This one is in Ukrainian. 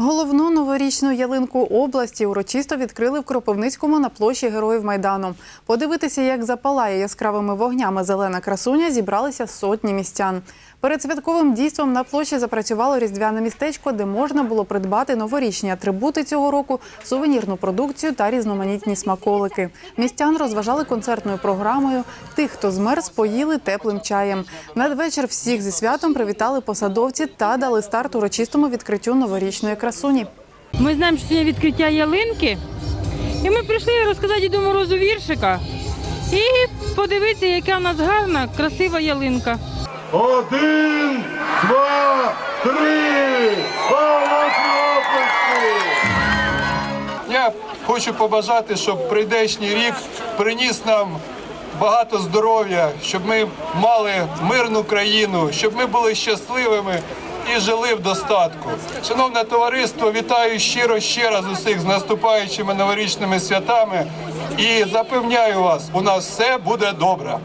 Головну новорічну ялинку області урочисто відкрили в Кропивницькому на площі Героїв Майдану. Подивитися, як запалає яскравими вогнями зелена красуня, зібралися сотні містян. Перед святковим дійством на площі запрацювало різдвяне містечко, де можна було придбати новорічні атрибути цього року, сувенірну продукцію та різноманітні смаколики. Містян розважали концертною програмою. Тих, хто змерз, поїли теплим чаєм. Надвечір всіх зі святом привітали посадовці та дали старт урочистому відкриттю новорічної красуні. Ми знаємо, що сьогодні відкриття ялинки. І ми прийшли розказати Діду Морозу віршика і подивитися, яка в нас гарна, красива ялинка. Один, два, три! Я хочу побажати, щоб прийдешній рік приніс нам багато здоров'я, щоб ми мали мирну країну, щоб ми були щасливими і жили в достатку. Шановне товариство, вітаю щиро ще раз усіх з наступаючими новорічними святами і запевняю вас, у нас все буде добре.